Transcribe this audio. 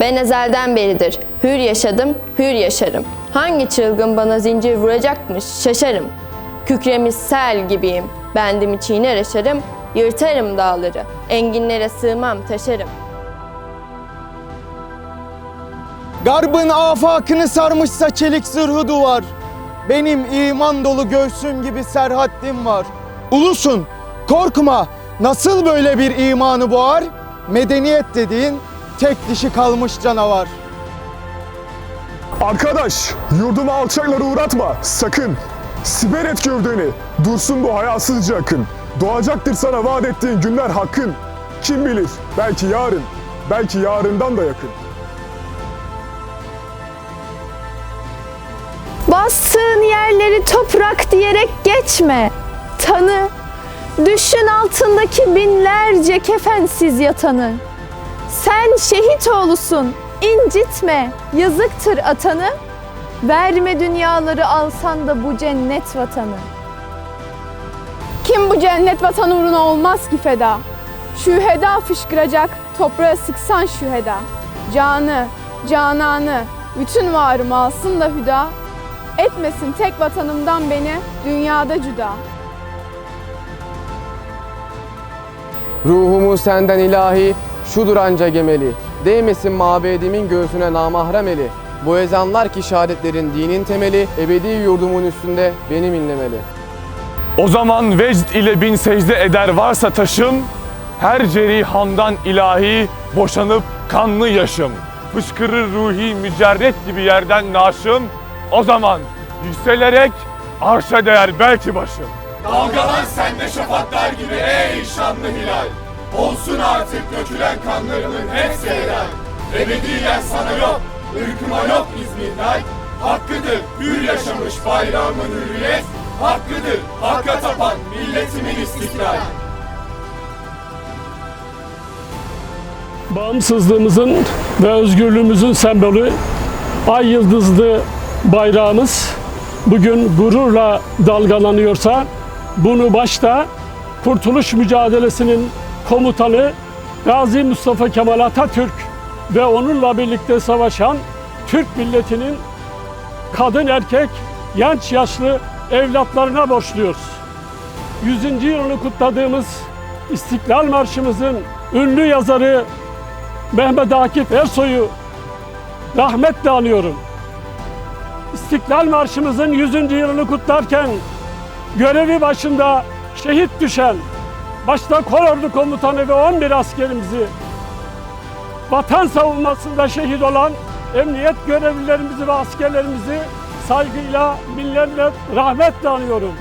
Ben ezelden beridir hür yaşadım, hür yaşarım. Hangi çılgın bana zincir vuracakmış şaşarım. Kükremiş sel gibiyim, bendimi çiğner aşarım. Yırtarım dağları, enginlere sığmam taşarım. Garbın afakını sarmışsa çelik zırhı duvar. Benim iman dolu göğsüm gibi serhaddim var. Ulusun, korkma. Nasıl böyle bir imanı boğar? Medeniyet dediğin tek dişi kalmış canavar. Arkadaş, yurduma alçakları uğratma, sakın. Siper et gövdeni, dursun bu hayasızca akın. Doğacaktır sana vaat ettiğin günler hakkın. Kim bilir, belki yarın, belki yarından da yakın. Bastığın yerleri toprak diyerek geçme. Tanı, düşün altındaki binlerce kefensiz yatanı. Sen şehit oğlusun, incitme, yazıktır atanı. Verme dünyaları alsan da bu cennet vatanı. Kim bu cennet vatanı uğruna olmaz ki feda? Şüheda fışkıracak, toprağa sıksan şüheda. Canı, cananı, bütün varımı alsın da hüda. Etmesin tek vatanımdan beni dünyada cüda. Ruhumu senden ilahi, şudur anca gemeli. Değmesin mabedimin göğsüne namahrem eli. Bu ezanlar ki şehadetlerin dinin temeli, ebedi yurdumun üstünde benim inlemeli. O zaman vecd ile bin secde eder varsa taşım, her cerihamdan ilahi boşanıp kanlı yaşım. Fışkırır ruhi mücerret gibi yerden naşım, o zaman yükselerek arşa değer belki başım. Dalgalan sen de şafaklar gibi ey şanlı hilal. Olsun artık dökülen kanlarımın hepsi helal. Ebediyen sana yok, ırkıma yok izmihlal. Hakkıdır hür yaşamış bayrağımın hürriyet. Hakkıdır hakka tapan milletimin istiklal. Bağımsızlığımızın ve özgürlüğümüzün sembolü ay yıldızlı bayrağımız bugün gururla dalgalanıyorsa bunu başta kurtuluş mücadelesinin komutanı Gazi Mustafa Kemal Atatürk ve onunla birlikte savaşan Türk milletinin kadın erkek genç yaşlı evlatlarına borçluyoruz. 100. yılını kutladığımız İstiklal Marşımızın ünlü yazarı Mehmet Akif Ersoy'u rahmetle anıyorum. İstiklal Marşımızın 100. yılını kutlarken görevi başında şehit düşen başta Kolordu Komutanı ve 11 askerimizi vatan savunmasında şehit olan emniyet görevlilerimizi ve askerlerimizi saygıyla, minnetle, rahmetle anıyorum.